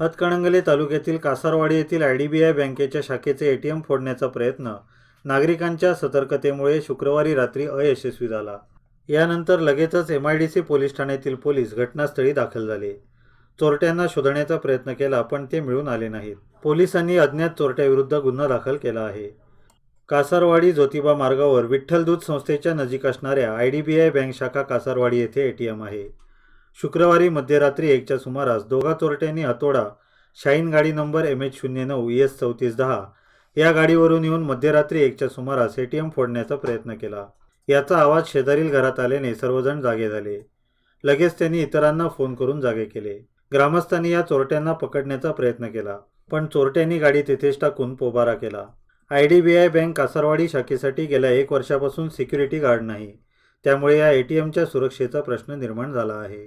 हातकणंगले तालुक्यातील कासारवाडी येथील I D B I बँकेच्या शाखेचे ए टी एम फोडण्याचा प्रयत्न. नागरिकांच्या सतर्कतेमुळे शुक्रवारी रात्री अयशस्वी झाला. यानंतर लगेचच M I D C police ठाण्यातील पोलीस घटनास्थळी दाखल झाले. चोरट्यांना शोधण्याचा प्रयत्न केला पण ते मिळून आले नाहीत. पोलिसांनी अज्ञात चोरट्याविरुद्ध गुन्हा दाखल केला आहे. कासारवाडी ज्योतिबा मार्गावर विठ्ठल दूध संस्थेच्या नजीक असणाऱ्या I D B I bank शाखा कासारवाडी येथे ए टी एम आहे. शुक्रवारी मध्यरात्री एकच्या सुमारास दोघा चोरट्यांनी हातोडा शाईन गाडी नंबर एम एच शून्य नऊ एस चौतीस दहा या गाडीवरून येऊन मध्यरात्री एकच्या सुमारास ए टी एम फोडण्याचा प्रयत्न केला. याचा आवाज शेजारील घरात आल्याने सर्वजण जागे झाले. लगेच त्यांनी इतरांना फोन करून जागे केले. ग्रामस्थांनी या चोरट्यांना पकडण्याचा प्रयत्न केला पण चोरट्यांनी गाडी तेथेच टाकून पोबारा केला. I D B I bank Kasarwadi शाखेसाठी गेल्या एक वर्षापासून सिक्युरिटी गार्ड नाही त्यामुळे या ए टी एमच्या सुरक्षेचा प्रश्न निर्माण झाला आहे.